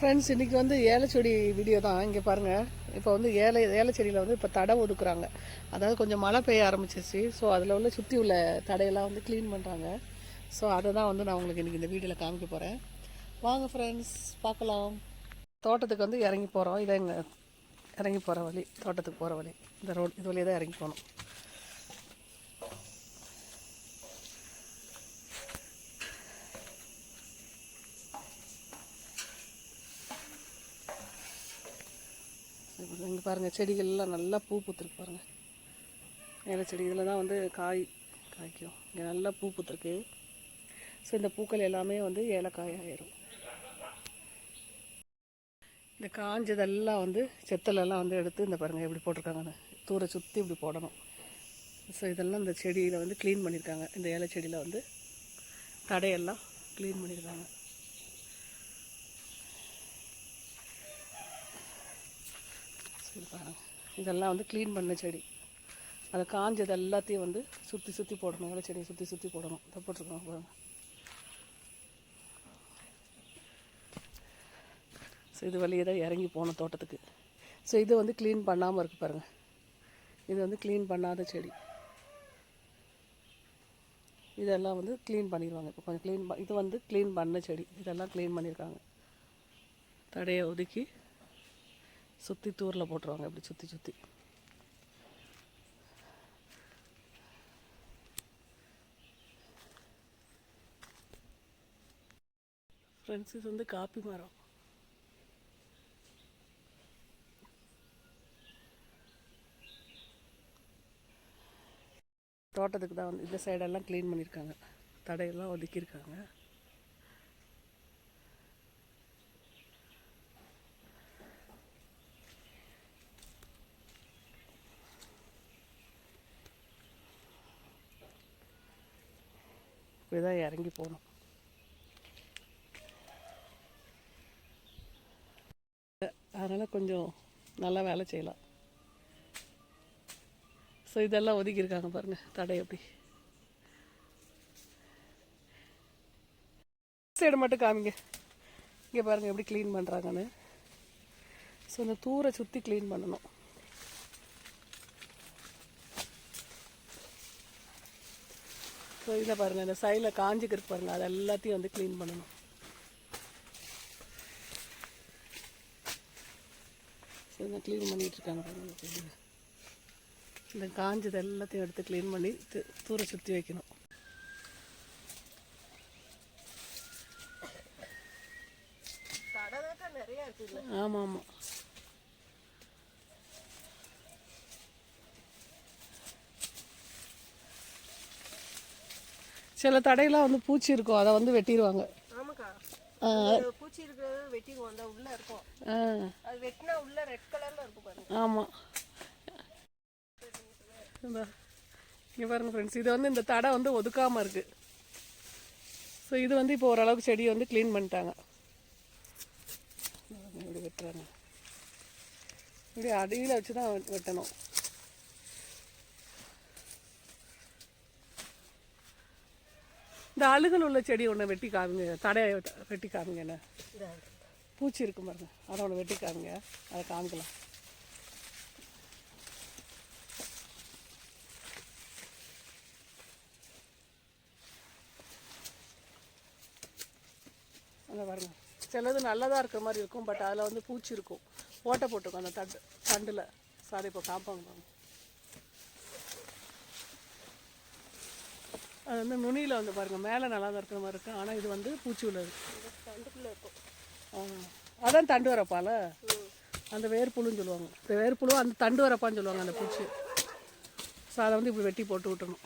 Friends இன்றைக்கி வந்து ஏலச்செடி video தான். இங்கே பாருங்கள் இப்போ வந்து ஏலை ஏலச்செடியில் வந்து இப்போ தடை ஒதுக்குறாங்க. அதாவது கொஞ்சம் மழை பெய்ய ஆரம்பிச்சிச்சு ஸோ அதில் உள்ள சுற்றி உள்ள தடையெல்லாம் வந்து க்ளீன் பண்ணுறாங்க ஸோ அதை தான் வந்து நான் உங்களுக்கு இன்றைக்கி இந்த வீடியோவில் காமிக்க போகிறேன் வாங்க ஃப்ரெண்ட்ஸ் பார்க்கலாம். தோட்டத்துக்கு வந்து இறங்கி போகிறோம் இதை எங்கள் இறங்கி போகிற வழி தோட்டத்துக்கு போகிற வழி. இந்த ரோடு இது வழியே தான் இறங்கி போகணும். இங்கே பாருங்கள் செடிகள்லாம் நல்லா பூ பூத்துருக்கு பாருங்கள் ஏல செடி இதில் தான் வந்து காய் காய்க்கும். இங்கே நல்லா பூ பூத்துருக்கு. ஸோ இந்த பூக்கள் எல்லாமே வந்து ஏலக்காய் ஆயிரும். இந்த காஞ்சதெல்லாம் வந்து செத்தலெல்லாம் வந்து எடுத்து இந்த பாருங்கள் எப்படி போட்டிருக்காங்கன்னு தூரை சுற்றி இப்படி போடணும். ஸோ இதெல்லாம் இந்த செடியில் வந்து க்ளீன் பண்ணியிருக்காங்க இந்த ஏலை செடியில் வந்து தடையெல்லாம் க்ளீன் பண்ணியிருக்காங்க இது பாருங்கள் இதெல்லாம் வந்து க்ளீன் பண்ண செடி. அதை காஞ்சது எல்லாத்தையும் வந்து சுற்றி சுற்றி போடணும். இலை செடியை சுற்றி சுற்றி போடணும். இதை போட்டிருக்கோம் ஸோ இது வழியே தான் இறங்கி போகணும் தோட்டத்துக்கு. ஸோ இது வந்து க்ளீன் பண்ணாமல் இருக்குது பாருங்கள் இது வந்து க்ளீன் பண்ணாத செடி. இதெல்லாம் வந்து க்ளீன் பண்ணிடுவாங்க. இப்போ கொஞ்சம் க்ளீன் இது வந்து க்ளீன் பண்ண செடி. இதெல்லாம் க்ளீன் பண்ணியிருக்காங்க தடையை ஒதுக்கி சுற்றி தூரில் போட்டுருவாங்க இப்படி சுற்றி சுற்றி ஃப்ரெண்ட்ஸ் இது வந்து காப்பி மரம். தோட்டத்துக்கு தான் வந்து இந்த சைடெல்லாம் க்ளீன் பண்ணியிருக்காங்க தடையெல்லாம் ஒதுக்கியிருக்காங்க. இப்படி தான் இறங்கி போகணும். அதனால் கொஞ்சம் நல்லா வேலை செய்யலாம். ஸோ இதெல்லாம் ஒதுக்கியிருக்காங்க பாருங்கள் தடை எப்படி சைடு மட்டும் காமிங்க. இங்கே பாருங்கள் எப்படி க்ளீன் பண்ணுறாங்கன்னு ஸோ இந்த தூரை சுற்றி க்ளீன் பண்ணணும். ஸோ இதில் பாருங்கள் இந்த சைடில் காஞ்சிக்கிருக்கு பாருங்கள் அது எல்லாத்தையும் வந்து க்ளீன் பண்ணணும். ஸோ க்ளீன் பண்ணிகிட்ருக்காங்க பாருங்கள் இந்த காஞ்சது எல்லாத்தையும் எடுத்து க்ளீன் பண்ணி தூரை தூர சுற்றி வைக்கணும் ஆமாம் ஆமாம் சில தடையெல்லாம் வந்து பூச்சி இருக்கும். அதை வந்து வெட்டிடுவாங்க பூச்சி இருக்கிறது வெட்டிடுவோம். அந்த உள்ள இருக்கும். அது வெட்டினா உள்ள ரெட் கலர்ல இருக்கும் பாருங்க. ஆமாம் இந்த இங்கே பாருங்க ஃப்ரெண்ட்ஸ் இது வந்து இந்த தடை வந்து ஒதுக்காமல் இருக்குது ஸோ இது வந்து இப்போ ஓரளவுக்கு செடியை வந்து க்ளீன் பண்ணிட்டாங்க. இப்படி வெட்டுறாங்க. இப்படி அடியில் வச்சு தான் வெட்டணும். இந்த அழுகல் உள்ள செடி ஒன்று வெட்டி காமிங்க. தடையை வெட்டி காமிங்க என்ன? பூச்சி இருக்கும் பாருங்க. அதை ஒன்று வெட்டி காமிங்க. அதை காமிக்கலாம். அங்கே பாருங்க. சிலது நல்லதாக இருக்கிற மாதிரி இருக்கும் பட் அதில் வந்து பூச்சி இருக்கும். ஓட்டை போட்டிருக்கும் அந்த தண்டு தண்டில். சாரி இப்போ காப்பாங்க பாருங்க அது வந்து நுனியில் வந்து பாருங்கள் மேலே நல்லா தான் இருக்கிற மாதிரி இருக்கும் ஆனால் இது வந்து பூச்சி உள்ளது தண்டுக்குள்ள இருக்கும் அதான் தண்டு வரப்பால? அந்த வேர்புழுன்னு சொல்லுவாங்க. இந்த வேர்புழு அந்த தண்டு வரப்பான்னு சொல்லுவாங்க அந்த பூச்சி. ஸோ அதை வந்து இப்படி வெட்டி போட்டு விட்டணும்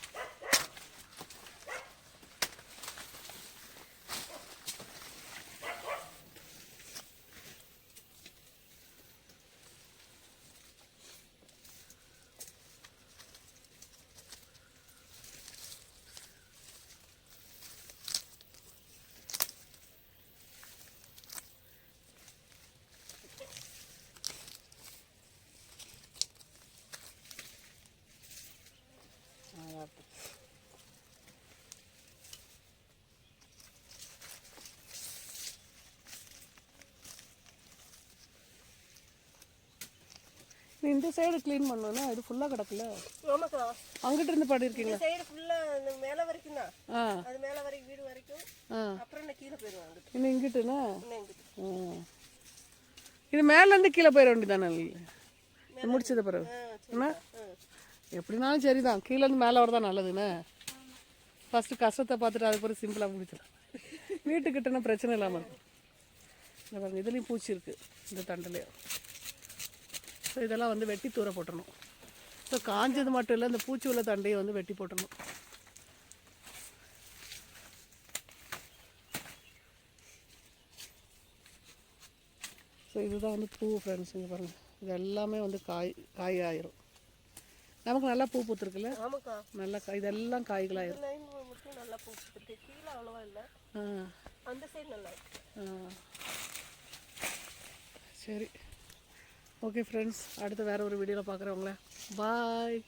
இந்த சைடு க்ளீன் பண்ணணும்னா இது ஃபுல்லாக கிடக்குல? ஆமாக்கா. அங்கிட்டு இருந்து பாடியிருக்கீங்களா இந்த சைடு ஃபுல்லா இந்த மேல வரைக்கும் தான். ஆ. அது மேல வரைக்கும் வீடு வரைக்கும். அப்புறம் நான் கீழே போயிடுவேன் அங்கிட்டு. இன்னும் இங்கிட்டுண்ணா இன்னும் இங்கிட்டு. ஆ. இது மேலேருந்து கீழே போயிட வேண்டியதானே? முடிச்சது பிறகு. என்ன? எப்படினாலும் சரிதான். கீழேருந்து மேலே வரதான் நல்லதுண்ணே ஃபஸ்ட்டு கஷ்டத்தை பார்த்துட்டு அதுக்கு பிறகு சிம்பிளாக முடிச்சிடலாம். வீட்டுக்கிட்டனா பிரச்சனை இல்லாமல் இருக்கும். இதுலேயும் பூச்சி இருக்குது இந்த தண்டுலேயும். ஸோ இதெல்லாம் வந்து வெட்டி தூர போட்டுறணும் ஸோ காஞ்சது மட்டும் இல்லை இந்த பூச்சி உள்ள தண்டையை வந்து வெட்டி போட்டுறணும் ஸோ இதுதான் வந்து பூ ஃப்ரெண்ட்ஸ் இங்கே பாருங்கள் இது எல்லாமே வந்து காய் காய் ஆயிரும். நமக்கு நல்லா பூ பூத்துருக்குல்ல? நல்லா காய் இதெல்லாம் காய்களாயிரும். நல்லா பூச்சிருக்கு கீழே அவ்வளவா இல்லை. ஆ. அந்த சைடு நல்லா இருக்கு. ஆ. சரி. ஓகே ஃப்ரெண்ட்ஸ் அடுத்து வேறு ஒரு வீடியோவில் பார்க்குறவங்கள பாய்